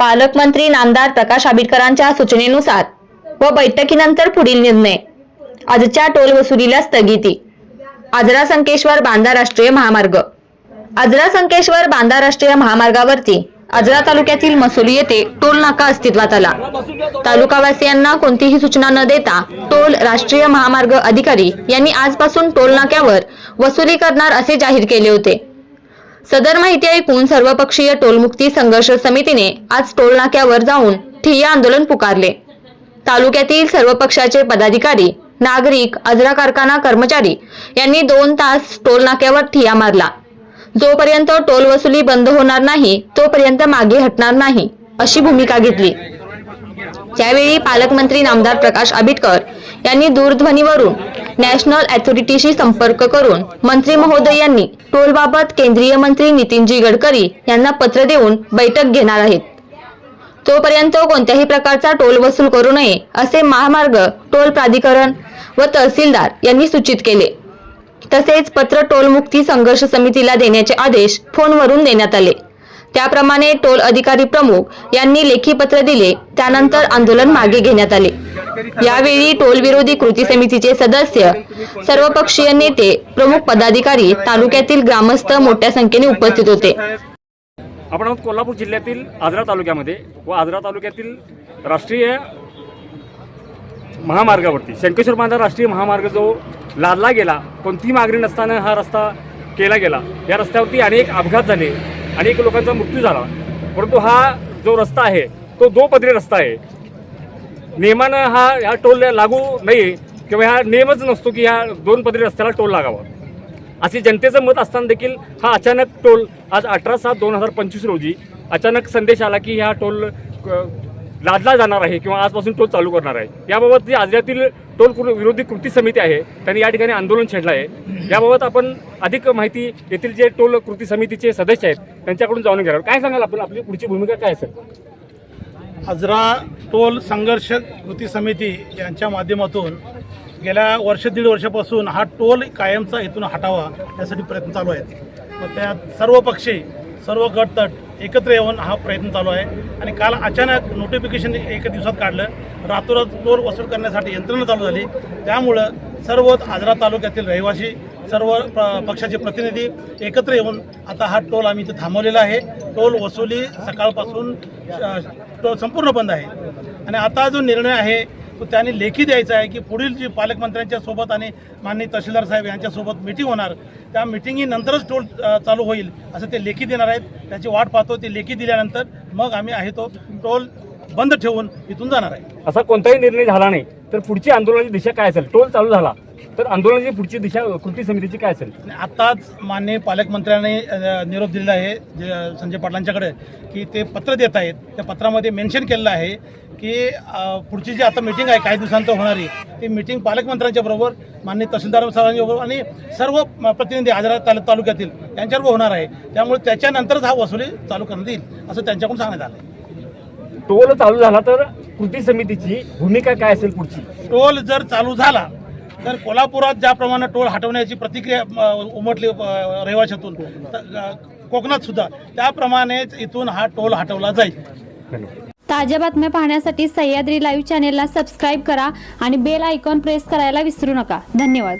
पालकमंत्री नामदार प्रकाश आंबेडकरांच्या सूचनेनुसार व बैठकीनंतर पुढील निर्णय. आजच्या टोल वसुलीला स्थगिती. आजरा संकेश्वर बांदा राष्ट्रीय महामार्ग. आजरा संकेश्वर बांदा राष्ट्रीय महामार्गावरती आजरा तालुक्यातील मसुली येथे टोल नाका अस्तित्वात आला. तालुकावासियांना कोणतीही सूचना न देता टोल राष्ट्रीय महामार्ग अधिकारी यांनी आजपासून टोल नाक्यावर वसुली करणार असे जाहीर केले होते. सदर माहिती ऐकून सर्वपक्षीय टोलमुक्ती संघर्ष समितीने आज टोल नाक्यावर जाऊन ठिय्या आंदोलन पुकारले. तालुक्यातील सर्व पक्षाचे पदाधिकारी नागरिक अजरा कारखाना कर्मचारी यांनी दोन तास टोल नाक्यावर ठिया मारला. जोपर्यंत टोल वसुली बंद होणार नाही तोपर्यंत मागे हटणार नाही अशी भूमिका घेतली. त्यावेळी पालकमंत्री नामदार प्रकाश आबिटकर यांनी दूरध्वनीवरून नॅशनल अथॉरिटीशी संपर्क करून मंत्री महोदय यांनी टोलबाबत केंद्रीय मंत्री नितीनजी गडकरी यांना पत्र देऊन बैठक घेणार आहेत. तोपर्यंत कोणत्याही प्रकारचा टोल वसूल करू नये असे महामार्ग टोल प्राधिकरण व तहसीलदार यांनी सूचित केले. तसेच पत्र टोल मुक्ती संघर्ष समितीला देण्याचे आदेश फोनवरून देण्यात आले. त्याप्रमाणे टोल अधिकारी प्रमुख यांनी लेखी पत्र दिले त्यानंतर आंदोलन मागे घेण्यात आले. यावेळी टोल विरोधी कृती समितीचे सदस्य सर्वपक्षीय नेते प्रमुख पदाधिकारी तालुक्यातील ग्रामस्थ मोठ्या संख्येने उपस्थित होते. आपण आहोत कोल्हापूर जिल्ह्यातील आजरा तालुक्यामध्ये व आजरा तालुक्यातील राष्ट्रीय महामार्गावरती शंकेश्वर बांधा राष्ट्रीय महामार्ग जो लादला गेला कोणतीही मागणी नसताना हा रस्ता केला गेला. या रस्त्यावरती अनेक अपघात झाले अनेक लोकांचा मृत्यू झाला. परंतु हा जो रस्ता आहे तो दोपदरी रस्ता आहे. नियमानं हा ह्या टोल लागू नाही किंवा हा नियमच नसतो की ह्या दोन पदरी रस्त्याला टोल लागावा. असे जनतेचं मत असताना देखील हा अचानक टोल आज अठरा सात दोन हजार पंचवीस रोजी अचानक संदेश आला की हा टोल लादला जाणार आहे किंवा आजपासून टोल चालू करणार आहे. याबाबत जी आजऱ्यातील टोल कृ- विरोधी कृती समिती आहे त्यांनी या ठिकाणी आंदोलन छेडलं आहे. याबाबत आपण अधिक माहिती येथील जे टोल कृती समितीचे सदस्य आहेत त्यांच्याकडून जाणून घेणार काय सांगाल आपण? आपली पुढची भूमिका काय असेल? आजरा टोल संघर्ष कृती समिती यांच्या माध्यमातून गेल्या वर्ष दीड वर्षापासून हा टोल कायमचा इथून हटावा यासाठी प्रयत्न चालू आहेत. मग त्यात सर्व पक्षी सर्व गटतट एकत्र येऊन हा प्रयत्न चालू आहे. आणि काल अचानक नोटिफिकेशन एका दिवसात काढलं रातोरात टोल वसूल करण्यासाठी यंत्रणा चालू झाली. त्यामुळं सर्व आजरा तालुक्यातील रहिवासी सर्व प- पक्षाचे प्रतिनिधी एकत्र येऊन आता हा टोल आम्ही इथे थांबवलेला आहे. टोल वसुली सकाळपासून टोल संपूर्ण बंद आहे. आणि आता जो निर्णय आहे तो त्यांनी लेखी द्यायचा आहे की पुढील जी पालकमंत्र्यांच्या सोबत आणि माननीय तहसीलदार साहेब यांच्यासोबत मिटिंग होणार. त्या मिटिंगीनंतरच टोल चालू होईल असं ते लेखी देणार आहेत. त्याची वाट पाहतो. ते लेखी दिल्यानंतर मग आम्ही आहे तो टोल बंद ठेवून इथून जाणार आहे. असा कोणताही निर्णय झाला नाही. तर पुढची आंदोलनाची दिशा काय असेल? टोल चालू झाला. तर आंदोलनाची पुढची दिशा कृती समितीची काय असेल? आत्ताच माननीय पालकमंत्र्यांनी निरोप दिलेला आहे जे संजय पाटलांच्याकडे की ते पत्र देत आहेत. त्या पत्रामध्ये मेन्शन केलेलं आहे की पुढची जी आता मिटिंग आहे काही दिवसांतर होणारी ती मिटिंग पालकमंत्र्यांच्या बरोबर माननीय तहसीलदार साहेबांच्या बरोबर आणि सर्व प्रतिनिधी आजरा तालु तालुक्यातील त्यांच्याबरोबर होणार आहे. त्यामुळे त्याच्यानंतरच हा वसुली चालू करण्यात येईल असं त्यांच्याकडून सांगण्यात आलं आहे टोल चालू झाला तर कृती समितीची भूमिका काय असेल पुढची? टोल जर चालू झाला तर कोल्हापुरात ज्याप्रमाणे टोल हटवण्याची प्रतिक्रिया उमटली रहिवाशातून कोकणात सुद्धा त्याप्रमाणेच इथून हा टोल हटवला जाईल. ताज्या बातम्या पाहण्यासाठी सह्याद्री लाईव्ह चॅनेलला सबस्क्राईब करा आणि बेल आयकॉन प्रेस करायला विसरू नका. धन्यवाद.